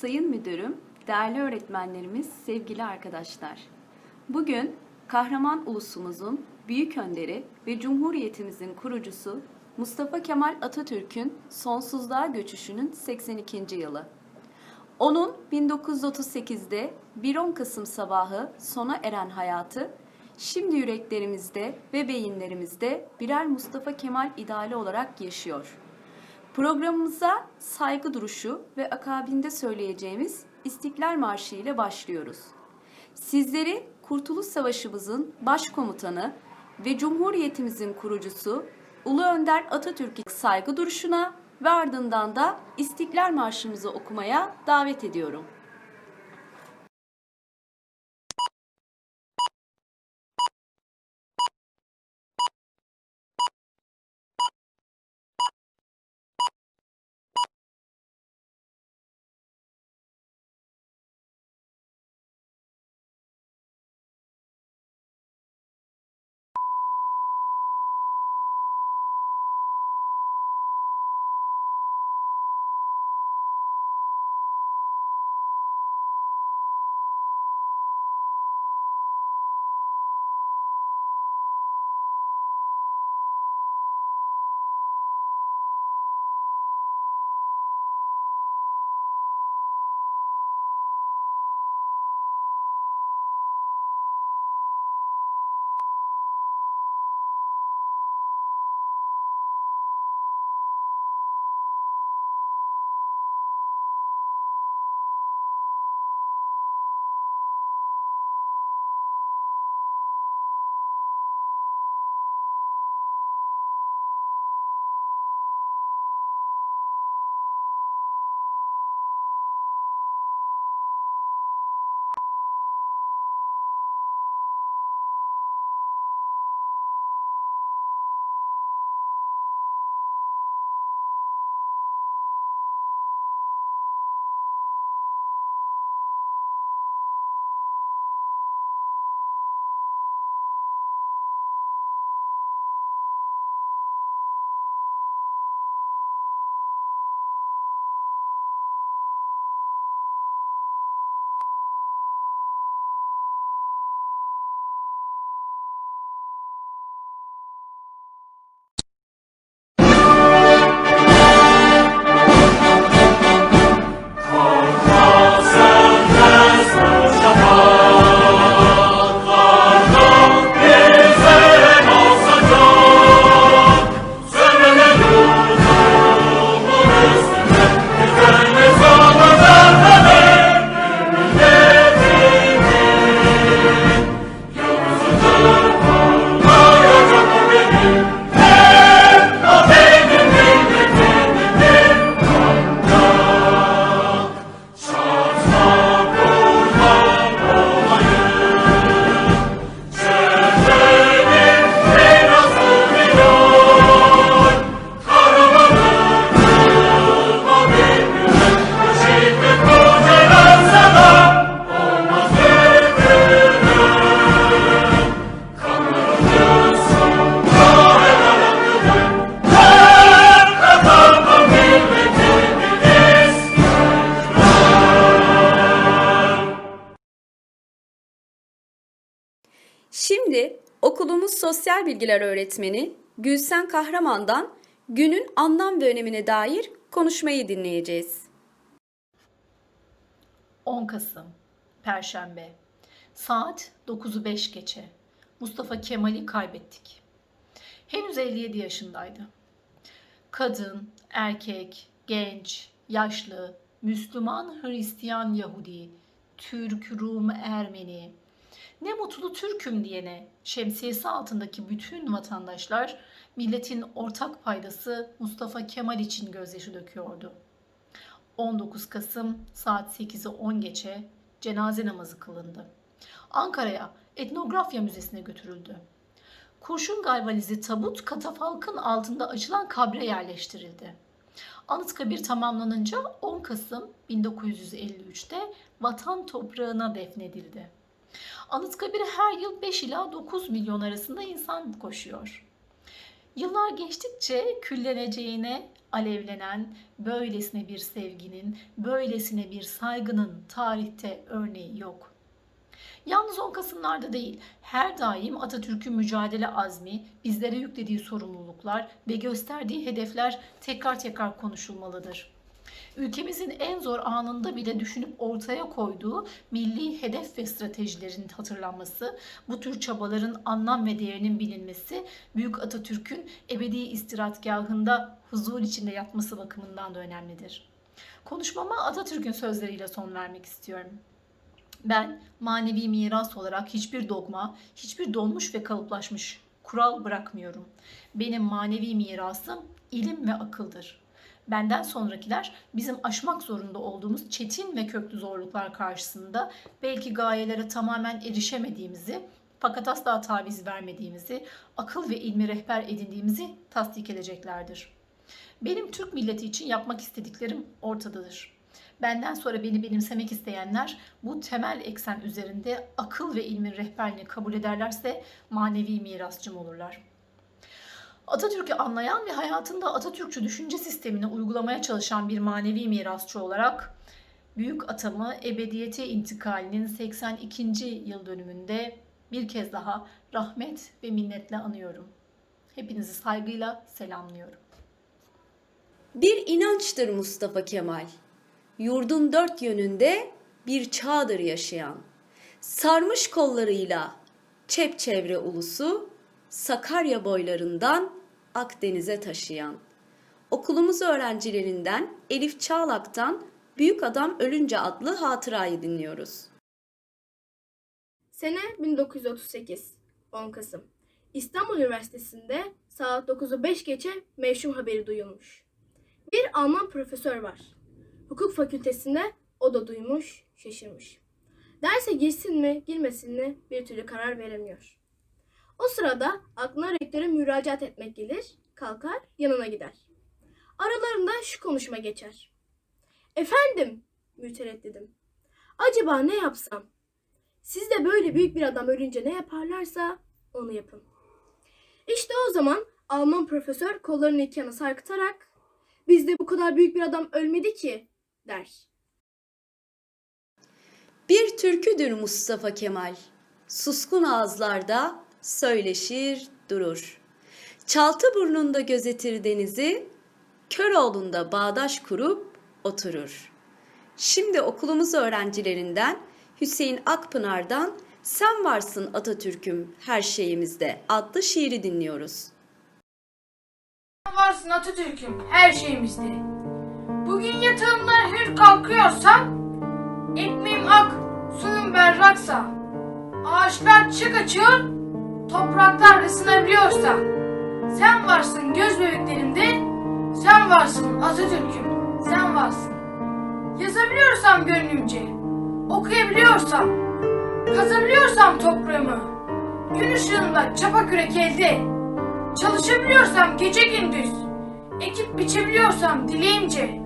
Sayın Müdürüm, değerli öğretmenlerimiz, sevgili arkadaşlar. Bugün kahraman ulusumuzun büyük önderi ve Cumhuriyetimizin kurucusu Mustafa Kemal Atatürk'ün sonsuzluğa göçüşünün 82. yılı. Onun 1938'de 1-10 Kasım sabahı sona eren hayatı, şimdi yüreklerimizde ve beyinlerimizde birer Mustafa Kemal ideali olarak yaşıyor. Programımıza saygı duruşu ve akabinde söyleyeceğimiz İstiklal Marşı ile başlıyoruz. Sizleri Kurtuluş Savaşımızın başkomutanı ve Cumhuriyetimizin kurucusu Ulu Önder Atatürk'e saygı duruşuna ve ardından da İstiklal Marşımızı okumaya davet ediyorum. Sosyal bilgiler öğretmeni Gülsen Kahraman'dan günün anlam ve önemine dair konuşmayı dinleyeceğiz. 10 Kasım Perşembe Saat 9'u 5 geçe Mustafa Kemal'i kaybettik. Henüz 57 yaşındaydı. Kadın, erkek, genç, yaşlı, Müslüman, Hristiyan, Yahudi, Türk, Rum, Ermeni, ne mutlu Türk'üm diyene şemsiyesi altındaki bütün vatandaşlar milletin ortak paydası Mustafa Kemal için gözyaşı döküyordu. 19 Kasım saat 8'i 10 geçe cenaze namazı kılındı. Ankara'ya Etnografya Müzesi'ne götürüldü. Kurşun galvanizi tabut katafalkın altında açılan kabre yerleştirildi. Anıtkabir tamamlanınca 10 Kasım 1953'te vatan toprağına defnedildi. Anıtkabir'e her yıl 5 ila 9 milyon arasında insan koşuyor. Yıllar geçtikçe külleneceğine alevlenen böylesine bir sevginin, böylesine bir saygının tarihte örneği yok. Yalnız 10 Kasımlarda değil, her daim Atatürk'ün mücadele azmi, bizlere yüklediği sorumluluklar ve gösterdiği hedefler tekrar tekrar konuşulmalıdır. Ülkemizin en zor anında bile düşünüp ortaya koyduğu milli hedef ve stratejilerin hatırlanması, bu tür çabaların anlam ve değerinin bilinmesi, Büyük Atatürk'ün ebedi istirahatgahında huzur içinde yatması bakımından da önemlidir. Konuşmama Atatürk'ün sözleriyle son vermek istiyorum. Ben manevi miras olarak hiçbir dogma, hiçbir donmuş ve kalıplaşmış kural bırakmıyorum. Benim manevi mirasım ilim ve akıldır. Benden sonrakiler bizim aşmak zorunda olduğumuz çetin ve köklü zorluklar karşısında belki gayelere tamamen erişemediğimizi fakat asla taviz vermediğimizi, akıl ve ilmi rehber edindiğimizi tasdik edeceklerdir. Benim Türk milleti için yapmak istediklerim ortadadır. Benden sonra beni benimsemek isteyenler bu temel eksen üzerinde akıl ve ilmin rehberliğini kabul ederlerse manevi mirasçım olurlar. Atatürk'ü anlayan ve hayatında Atatürkçü düşünce sistemini uygulamaya çalışan bir manevi mirasçı olarak büyük atamı ebediyete intikalinin 82. yıl dönümünde bir kez daha rahmet ve minnetle anıyorum. Hepinizi saygıyla selamlıyorum. Bir inançtır Mustafa Kemal. Yurdun dört yönünde bir çağdır yaşayan. Sarmış kollarıyla çepçevre ulusu Sakarya boylarından Akdeniz'e taşıyan. Okulumuz öğrencilerinden Elif Çağlak'tan Büyük Adam Ölünce adlı hatırayı dinliyoruz. Sene 1938, 10 Kasım. İstanbul Üniversitesi'nde saat 9'u 5 geçe meşhum haberi duyulmuş. Bir Alman profesör var. Hukuk fakültesinde o da duymuş, şaşırmış. Derse girsin mi, girmesin mi bir türlü karar veremiyor. O sırada aklına rektöre müracaat etmek gelir, kalkar, yanına gider. Aralarında şu konuşma geçer. Efendim, mütereddidim. Acaba ne yapsam? Siz de böyle büyük bir adam ölünce ne yaparlarsa onu yapın. İşte o zaman Alman profesör kollarını iki yana sarkıtarak bizde bu kadar büyük bir adam ölmedi ki der. Bir türküdür Mustafa Kemal. Suskun ağızlarda söyleşir durur. Çaltı burnunda gözetir denizi, Köroğlu'nda bağdaş kurup oturur. Şimdi okulumuz öğrencilerinden Hüseyin Akpınar'dan Sen varsın Atatürk'üm her şeyimizde adlı şiiri dinliyoruz. varsın Atatürk'üm her şeyimizde. Bugün yatağımdan hür kalkıyorsam, ekmeğim ak, suyum berraksa, ağaçlar çiçek açıyor, topraklar ısınabiliyorsa, sen varsın göz bebeklerimde, sen varsın Atatürk'üm, sen varsın. Yazabiliyorsam gönlümce, okuyabiliyorsam, kazabiliyorsam toprağımı, gün ışığında çapa kürek elde, Çalışabiliyorsam gece gündüz, ekip biçebiliyorsam dileğimce,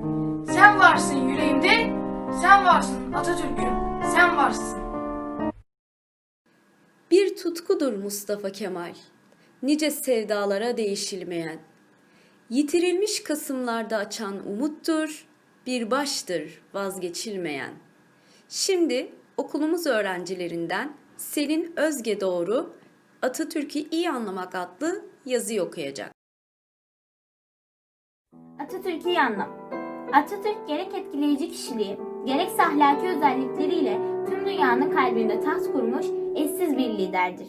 sen varsın yüreğimde, sen varsın Atatürk'üm, sen varsın. Tutkudur Mustafa Kemal, nice sevdalara değişilmeyen. Yitirilmiş kısımlarda açan umuttur, bir baştır vazgeçilmeyen. Şimdi okulumuz öğrencilerinden Selin Özge Doğru Atatürk'ü iyi anlamak adlı yazıyı okuyacak. Atatürk'ü iyi anlam. Atatürk gerek etkileyici kişiliği, gerekse ahlaki özellikleriyle tüm dünyanın kalbinde taht kurmuş eşsiz bir liderdir.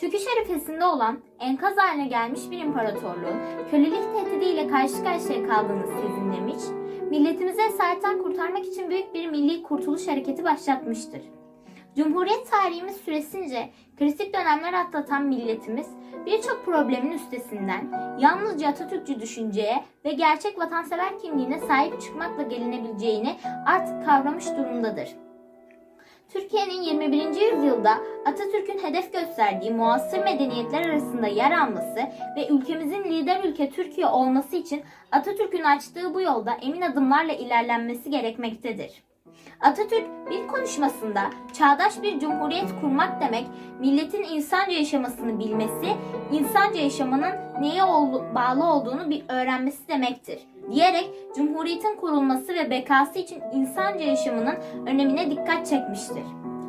Çöküş arifesinde olan enkaz haline gelmiş bir imparatorluğun kölelik tehdidiyle karşı karşıya kaldığını sezinlemiş, milletimizi esaretten kurtarmak için büyük bir milli kurtuluş hareketi başlatmıştır. Cumhuriyet tarihimiz süresince kritik dönemler atlatan milletimiz birçok problemin üstesinden yalnızca Atatürkçü düşünceye ve gerçek vatansever kimliğine sahip çıkmakla gelinebileceğini artık kavramış durumdadır. Türkiye'nin 21. yüzyılda Atatürk'ün hedef gösterdiği muasır medeniyetler arasında yer alması ve ülkemizin lider ülke Türkiye olması için Atatürk'ün açtığı bu yolda emin adımlarla ilerlenmesi gerekmektedir. Atatürk bir konuşmasında çağdaş bir cumhuriyet kurmak demek, milletin insanca yaşamasını bilmesi, insanca yaşamanın neye bağlı olduğunu bir öğrenmesi demektir. Diyerek Cumhuriyetin kurulması ve bekası için insanca yaşamının önemine dikkat çekmiştir.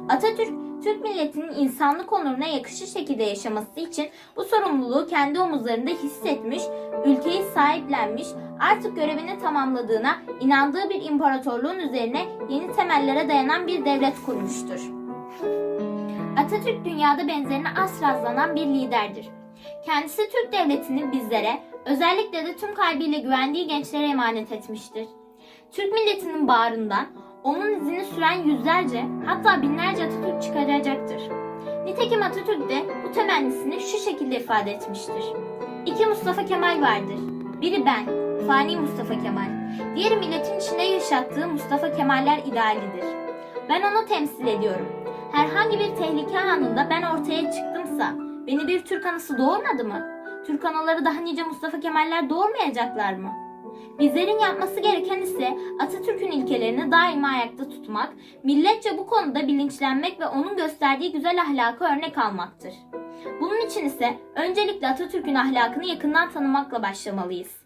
Atatürk, Türk milletinin insanlık onuruna yakışır şekilde yaşaması için bu sorumluluğu kendi omuzlarında hissetmiş, ülkeyi sahiplenmiş, artık görevini tamamladığına inandığı bir imparatorluğun üzerine yeni temellere dayanan bir devlet kurmuştur. Atatürk dünyada benzerine az rastlanan bir liderdir. Kendisi Türk devletini bizlere, özellikle de tüm kalbiyle güvendiği gençlere emanet etmiştir. Türk milletinin bağrından onun izini süren yüzlerce hatta binlerce Atatürk çıkaracaktır. Nitekim Atatürk de bu temennisini şu şekilde ifade etmiştir. İki Mustafa Kemal vardır. Biri ben, fani Mustafa Kemal. Diğeri milletin içinde yaşattığı Mustafa Kemaller idealidir. Ben onu temsil ediyorum. Herhangi bir tehlike anında ben ortaya çıktımsa beni bir Türk anısı doğurmadı mı? Türk anaları daha nice Mustafa Kemaller doğurmayacaklar mı? Bizlerin yapması gereken ise Atatürk'ün ilkelerini daima ayakta tutmak, milletçe bu konuda bilinçlenmek ve onun gösterdiği güzel ahlakı örnek almaktır. Bunun için ise öncelikle Atatürk'ün ahlakını yakından tanımakla başlamalıyız.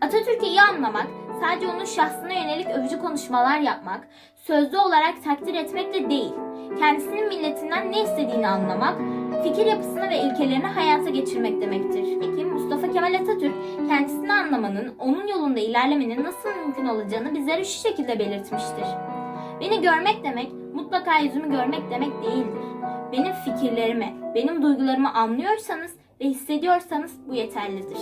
Atatürk'ü iyi anlamak, sadece onun şahsına yönelik övücü konuşmalar yapmak, sözlü olarak takdir etmek de değil. Kendisinin milletinden ne istediğini anlamak, fikir yapısını ve ilkelerini hayata geçirmek demektir. Peki Mustafa Kemal Atatürk kendisini anlamanın, onun yolunda ilerlemenin nasıl mümkün olacağını bizlere şu şekilde belirtmiştir. Beni görmek demek, mutlaka yüzümü görmek demek değildir. Benim fikirlerimi, benim duygularımı anlıyorsanız ve hissediyorsanız bu yeterlidir.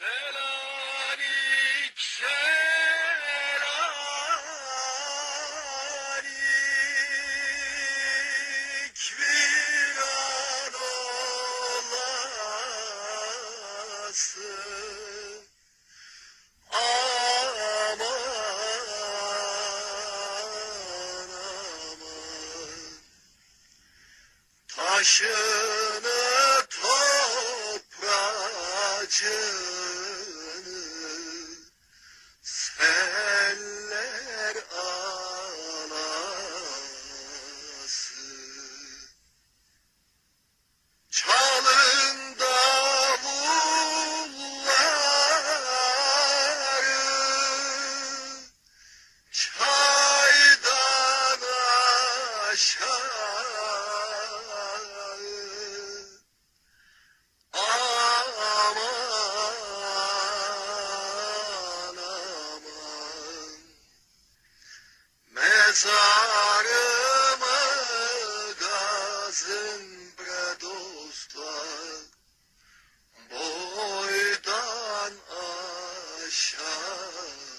لا Boydan aşağı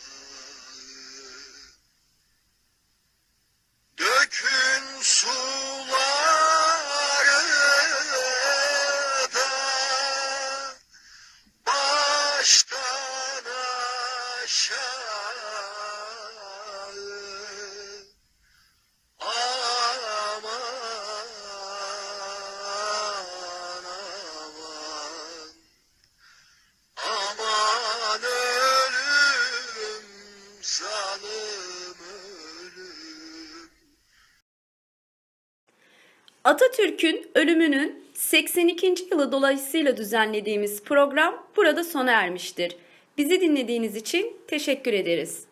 Atatürk'ün ölümünün 82. yılı dolayısıyla düzenlediğimiz program burada sona ermiştir. Bizi dinlediğiniz için teşekkür ederiz.